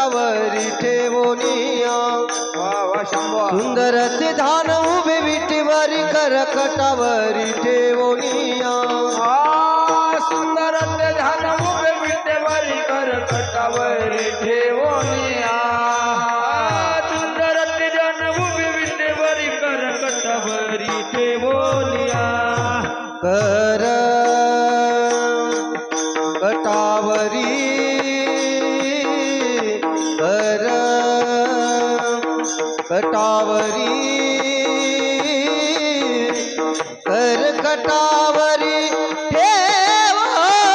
कटावरी ठेवोनिया. वा वा शंभो. सुंदर ते धान उभे विटीवरी कर कटावरी ठेवोनिया. आ सुंदर ते ध्यान उभे विटेवरी कर कटावरी ठेवोनिया. कटावरी कर कटावरी ठेवया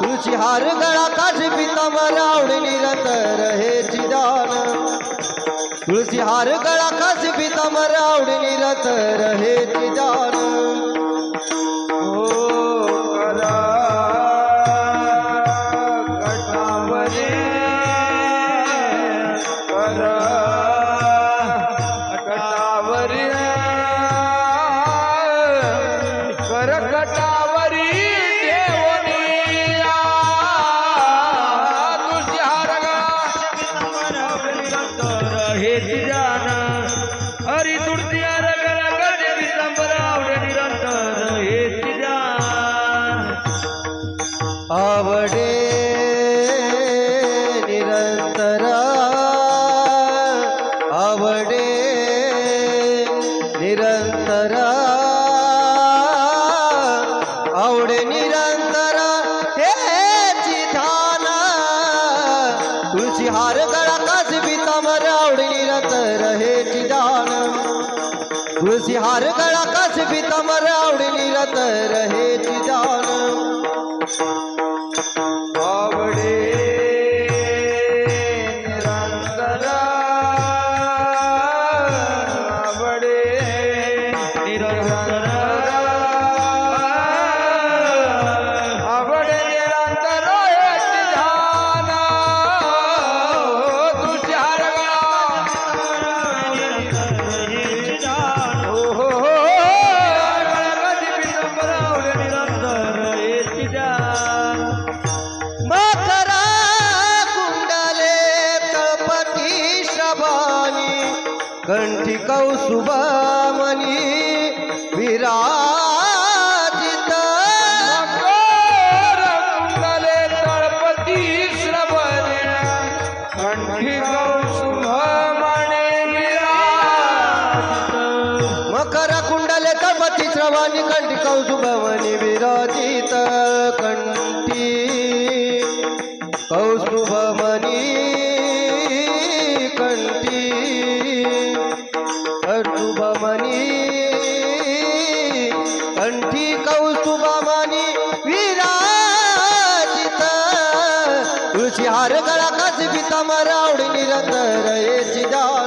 तुझी हार गळा काश पितांबर आवडी निरंतर हे चिदान तुळशी हार गळा कास पितांबर आवडी निरंतर हे चिदान ओ करा कटावरी। तुझी हार गळा कास पितांबर आवडली निरंतर हे चिदान तुळशी हार गळा कास पितांबर आवडली निरंतर हे चिदान कंठी कौसुभमणी विराजित। मकर कुंडले तळपती श्रवणे। कंठी कौसुभमणे विराजित। मकर कुंडले तळपती श्रभानी कंठी कौसुभमणी विराजित। कंठी कौसुभमणी तुळशी हार गळा काच पिता मरावडी निरंतर याची दान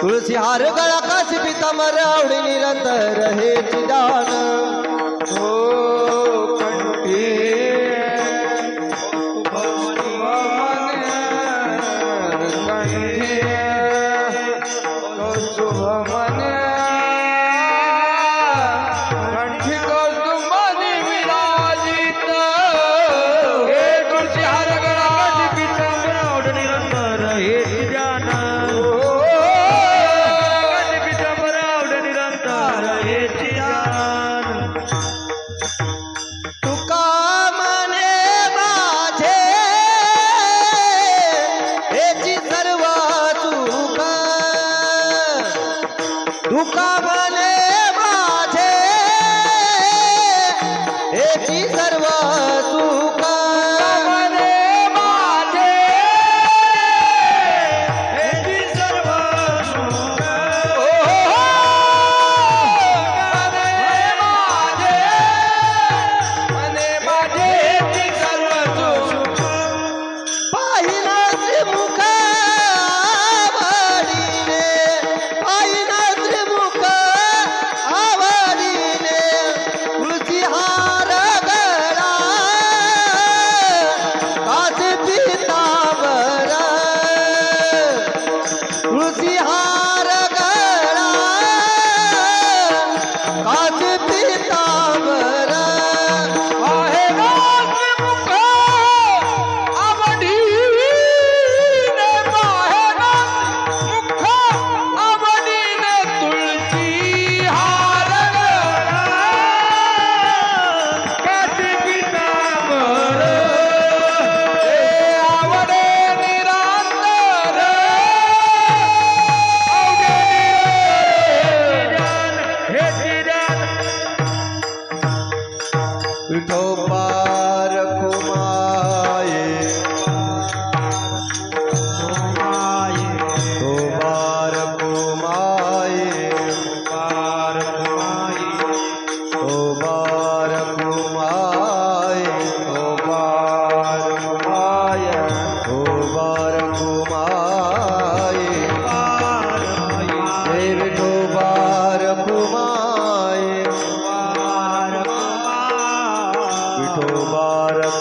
तुळशी हार गळा काशी पिता मरावडी निरंतर हेची दान हो.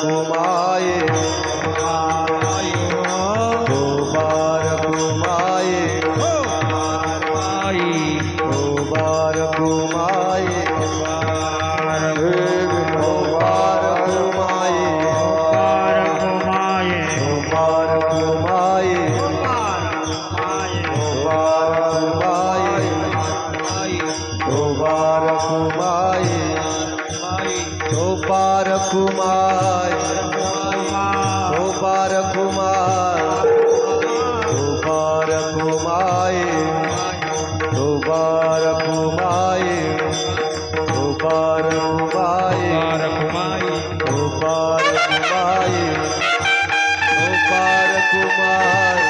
তোমায় कुमार कुमार